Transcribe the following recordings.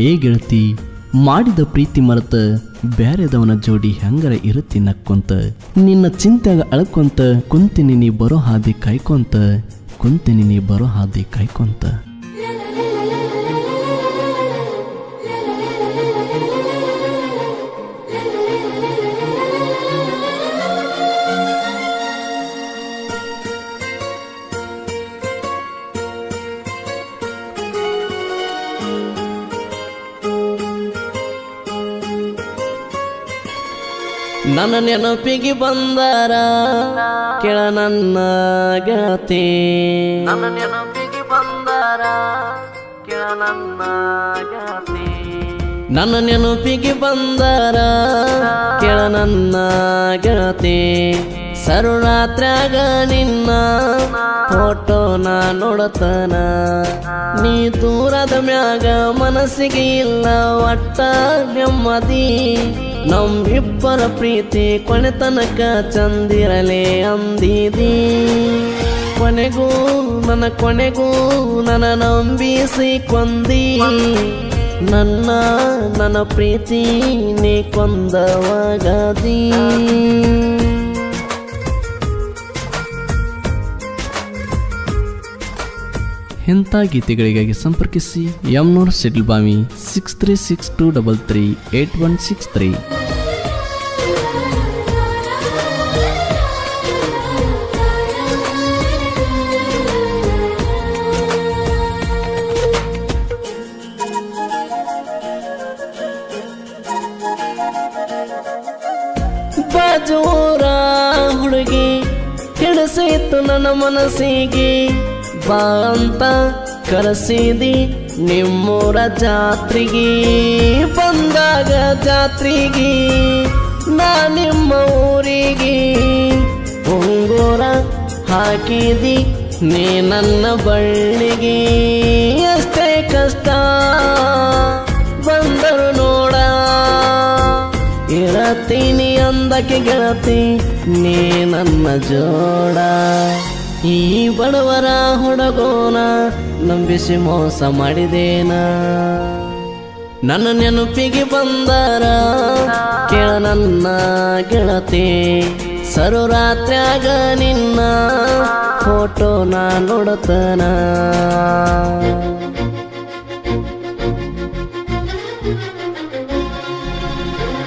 ಏ ಗೆಳತಿ, ಮಾಡಿದ ಪ್ರೀತಿ ಮರೆತ ಬ್ಯಾರೆದವನ ಜೋಡಿ ಹೆಂಗರ ಇರುತ್ತಿ ನಕ್ಕೊಂತ? ನಿನ್ನ ಚಿಂತೆಗ ಅಳ್ಕೊಂತ, ಕುಂತಿನಿ ನೀ ಬರೋ ಹಾದಿ ಕಾಯ್ಕೊಂತ, ಕುಂತಿನಿ ನೀ ಬರೋ ಹಾದಿ ಕಾಯ್ಕೊಂತ. ನನ್ನ ನೆನಪಿಗೆ ಬಂದಾರ. ಕೆಳ ನನ್ನ ಗೆಳತಿ. ನನ್ನ ನೆನಪಿಗೆ ಬಂದಾರ. ಕೆಳ ನನ್ನ ಗೆಳತಿ. ನನ್ನ ನೆನಪಿಗೆ ಬಂದಾರ. ಕೆಳ ನನ್ನ ಗೆಳತಿ. ಸರುರಾತ್ರ್ಯಾಗ ನಿನ್ನ ಫೋಟೋ ನಾ ನೋಡತನ. ನೀ ದೂರದ ಮ್ಯಾಗ ಮನಸ್ಸಿಗೆ ಇಲ್ಲ ಒಟ್ಟ ನೆಮ್ಮದಿ. ನಮ್ಮಿಬ್ಬರ ಪ್ರೀತಿ ಕೊನೆ ತನಕ ಚಂದಿರಲೇ ಅಂದಿದಿ. ಕೊನೆಗೂ ನನ್ನ ಕೊನೆಗೂ ನನ್ನ ನಂಬಿಸಿ ಕೊಂದಿ. ನನ್ನ ನನ್ನ ಪ್ರೀತಿ ನೀ ಕೊಂದವಾಗದಿ. ಇಂಥ ಗೀತೆಗಳಿಗಾಗಿ ಸಂಪರ್ಕಿಸಿ ಯಮ್ನೂರ್ ಸಿಡ್ಲ್ ಬಾಮಿ six three six two double three eight one six three. ಹಿಡಿಸಿತ್ತು ನನ್ನ ಮನಸ್ಸಿಗೆ. ಬಾ ಅಂತ ಕರೆಸಿದಿ ನಿಮ್ಮೂರ ಜಾತ್ರೆಗೆ. ಬಂದಾಗ ಜಾತ್ರೆಗೆ ನಾ ನಿಮ್ಮ ಊರಿಗೆ. ಉಂಗುರ ಹಾಕಿದಿ ನೀ ನನ್ನ ಬಳ್ಳಿಗೆ. ಅಷ್ಟೇ ಕಷ್ಟ ಇರತೀನಿ ಅಂದಕ್ಕೆ ಗೆಳತಿ, ನೀ ನನ್ನ ಜೋಡ. ಈ ಬಡವರ ಹುಡುಗೋನ ನಂಬಿಸಿ ಮೋಸ ಮಾಡಿದೇನ. ನನ್ನ ನೆನಪಿಗೆ ಬಂದಾರ, ಕೇಳ ನನ್ನ ಗೆಳತಿ. ಸರು ರಾತ್ರಿಯಾಗ ನಿನ್ನ ಫೋಟೋ ನಾ ನೋಡತನ.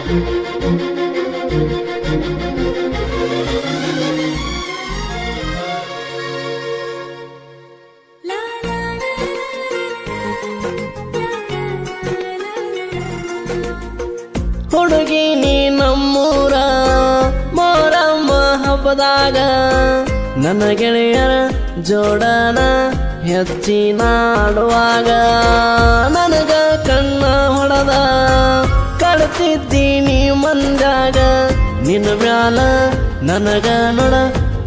ಹುಡುಗಿ ಹಬ್ಬದಾಗ ನನ್ನ ಗೆಳೆಯರ ಜೋಡನ ಹೆಚ್ಚಿನಾಡುವಾಗ ನನಗ ಕಣ್ಣ ಹೊಡೆದ ಕಡ್ತಿದ್ದೀನಿ ಮಂದಾಗ ನಿನ್ನ ಮ್ಯಾಲ ನನಗ ನೋಡ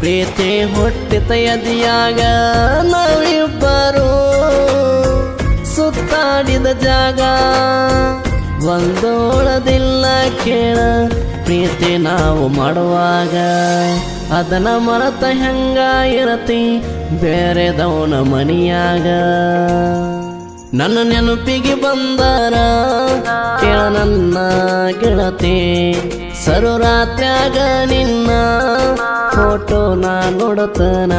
ಪ್ರೀತಿ ಹೊಟ್ಟೆ ತಯದಿಯಾಗ ನಾವಿಬ್ಬರು ಸುತ್ತಾಡಿದ ಜಾಗ, ಒಂದೋಳದಿಲ್ಲ ಕೇಳ. ಪ್ರೀತಿ ನಾವು ಮಾಡುವಾಗ ಅದನ್ನ ಮರತ ಹೆಂಗ ಇರತಿ ಬೇರೆದವನ ಮನಿಯಾಗ? ನನ್ನ ನೆನಪಿಗೆ ಬಂದಾರ, ಕೇಳ ನನ್ನ ಗೆಳತಿ. ಸರುರಾತ್ರ್ಯಾಗ ನಿನ್ನ ಫೋಟೋ ನಾ ನೋಡತನ.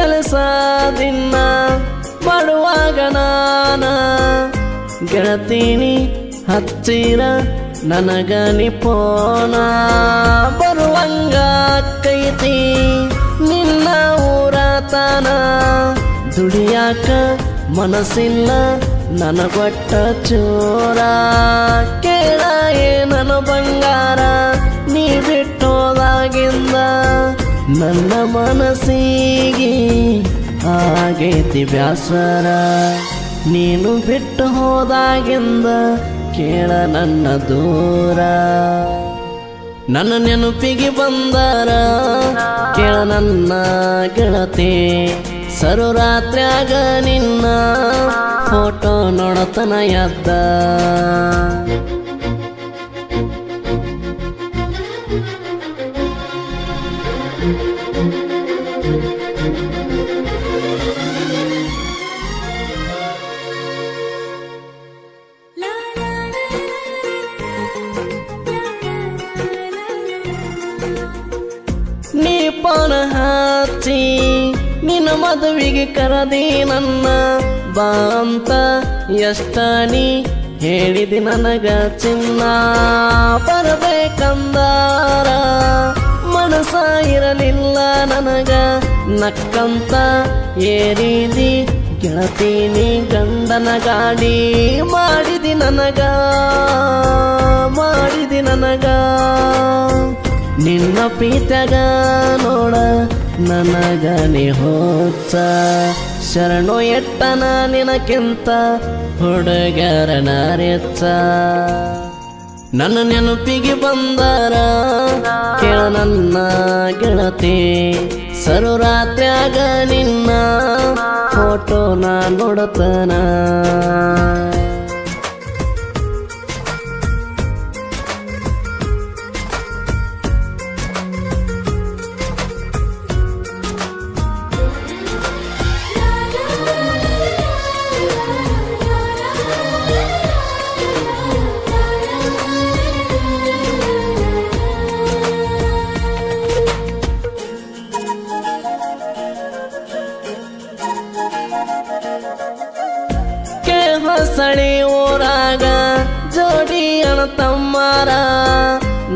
ಕೆಲಸ ದಿನ ಮಾಡುವಾಗ ನಾನ ಗೆಳತೀನಿ ಹಚ್ಚಿರ ನನಗ ನಿಪೋನ ಬರುವಂಗ ಕೈತಿ ನಿನ್ನ ಊರತನ ದುಡಿಯಾಕ ಮನಸ್ಸಿಲ್ಲ ನನಗೊಟ್ಟ ಚೋರ. ಕೇಳ ಏನನು ಬಂಗಾರ. ನನ್ನ ಮನಸ್ಸಿಗೆ ಆಗೈತಿ ಬ್ಯಾಸರ ನೀನು ಬಿಟ್ಟು ಹೋದಾಗಿಂದ ಕೇಳ ನನ್ನ ದೂರ. ನನ್ನ ನೆನಪಿಗೆ ಬಂದಾರ, ಕೇಳ ನನ್ನ ಗೆಳತಿ. ಸರು ರಾತ್ರಿಯಾಗ ನಿನ್ನ ಫೋಟೋ ನೋಡತನ ಎದ್ದ. ನೀ ಪಾನ ಹಚ್ಚಿ ನಿನ್ನ ಮದುವಿಗೆ ಕರದಿ ನನ್ನ ಬಾಂತ ಅಂತ ಎಷ್ಟ ನೀ ಹೇಳಿದಿ ನನಗ ಚಿನ್ನ. ಬರಬೇಕಂದಾರ ಮನಸ ಇರಲಿಲ್ಲ ನನಗ ನಕ್ಕಂತ ಏರಿದಿ ಗೆಳತೀನಿ ಗಂಡನ ಗಾಡಿ. ಮಾಡಿದಿ ನನಗ ಮಾಡಿದಿ ನನಗ. ನಿನ್ನ ಪೀತಗ ನೋಡ ನನಗ ನೀ ಹೋಚ ಶರಣು ಎಟ್ಟನ ನಿನಕ್ಕಿಂತ ಹುಡುಗರ ನಾರೆಚ್ಚ ನನ್ನ ನೆನಪಿಗೆ ಬಂದಾರ, ಕೇಳ ನನ್ನ ಗೆಳತಿ. ಸರು ರಾತ್ರಿಯಾಗ ನಿನ್ನ ಫೋಟೋ ನಾ ನೋಡತನ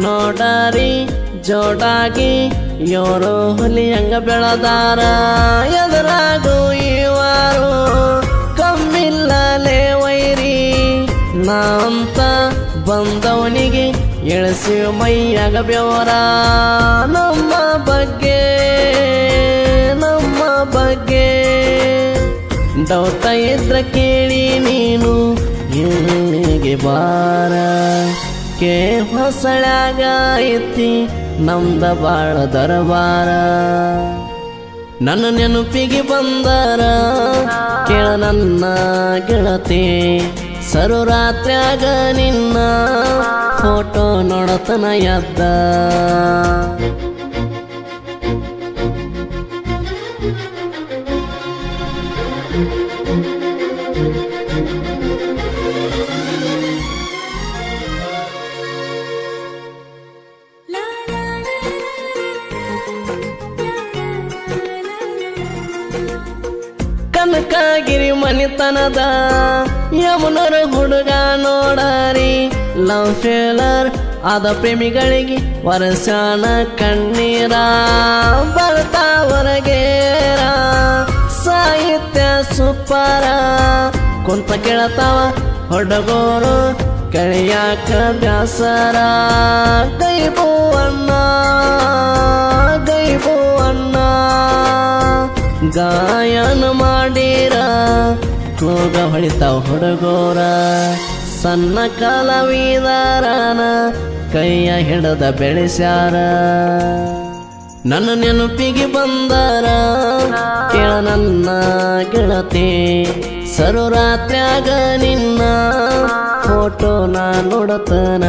ನೋಡಾರಿ ಜೋಡಾಗಿ ಯೋರು ಹುಲಿ ಹಂಗ ಬೆಳದಾರ. ಎದುರಾಗು ಇವರು ಕಮ್ಮಿಲ್ಲಲೇ ವೈರಿ. ನಾ ಅಂತ ಬಂದವನಿಗೆ ಎಳಸಿ ಮೈಯಾಗ ಬೆವರ ನಮ್ಮ ಬಗ್ಗೆ ನಮ್ಮ ಬಗ್ಗೆ ದೌತ ಇದ್ರ ಕೇಳಿ ನೀನು ಬಾರ. ಕೆ ಹೊಸಳ್ಯಾಗ ಐತಿ ನಮ್ದ ಬಾಳ ದರಬಾರ. ನನ್ನ ನೆನಪಿಗೆ ಬಂದಾರ, ಕೇಳ ನನ್ನ ಗೆಳತಿ. ಸರುರಾತ್ರ್ಯಾಗ ನಿನ್ನ ಫೋಟೋ ನೋಡತನ ಎದ್ದ. ಕನಕಗಿರಿ ಮನಿತನದ ಯಮುನರು ಹುಡುಗ ನೋಡಾರಿ. ಲವ್ ಫೇಲರ್ ಆದ ಪ್ರೇಮಿಗಳಿಗೆ ವರಸಾನ ಕಣ್ಣೀರ. ಬರ್ತಾವರಗೇರ ಸಾಹಿತ್ಯ ಸುಪ್ಪರ. ಕುಂತ ಕೇಳತಾವ ಹೊಡಗೋರು ಕಳಿಯಾಕ ಬ್ಯಾಸರ. ಗೈಬು ಅಣ್ಣ ಗೈಬು ಅಣ್ಣ. ಗಾಯನ ಮಾಡೀರ ಕೂಗ ಹೊಳಿತಾವ ಹುಡುಗೋರ. ಸಣ್ಣ ಕಲಾವಿದಾರನ ಕೈಯ ಹಿಡದ ಬೆಳೆಸ್ಯಾರ. ನನ್ನ ನೆನಪಿಗೆ ಬಂದಾರ, ಕೇಳ ನನ್ನ ಗೆಳತಿ. ಸರುರಾತ್ರ್ಯಾಗ ನಿನ್ನ ಫೋಟೋ ನಾ ನೋಡತನ.